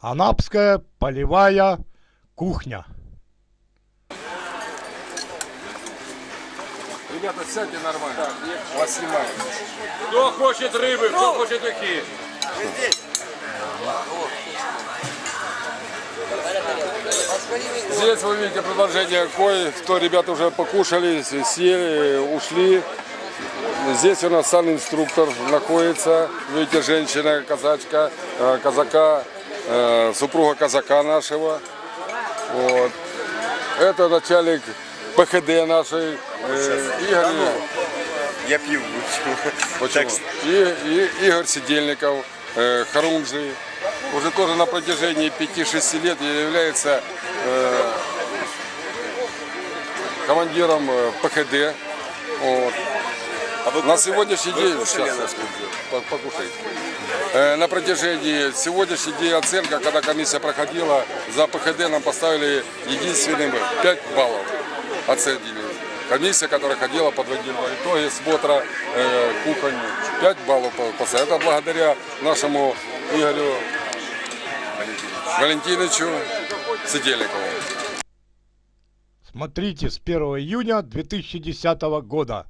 Анапская полевая кухня. Ребята, сядьте нормально. Вас снимают. Кто хочет рыбы, кто хочет ухи? Здесь вы видите продолжение кой, что ребята уже покушали, съели, ушли. Здесь у нас сам инструктор находится. Видите, женщина, казачка, э, казака, э, супруга казака нашего. Вот. Это начальник ПХД нашей э, Игорь. Я пью Почему? И, и Игорь Сидельников, э, Харунжи, уже тоже на протяжении 5-6 лет является э, командиром э, ПХД. Вот. на сегодняшний день, кушали сейчас, на сейчас, по- покушайте. Э, на протяжении сегодняшний день оценка, когда комиссия проходила, за ПХД нам поставили единственным 5 баллов оценили. Комиссия, которая ходила, подводила итоги смотра э, кухонь, 5 баллов по- поставили. Это благодаря нашему Игорю Валентиновичу Сидельникову. Смотрите с 1 июня 2010 года.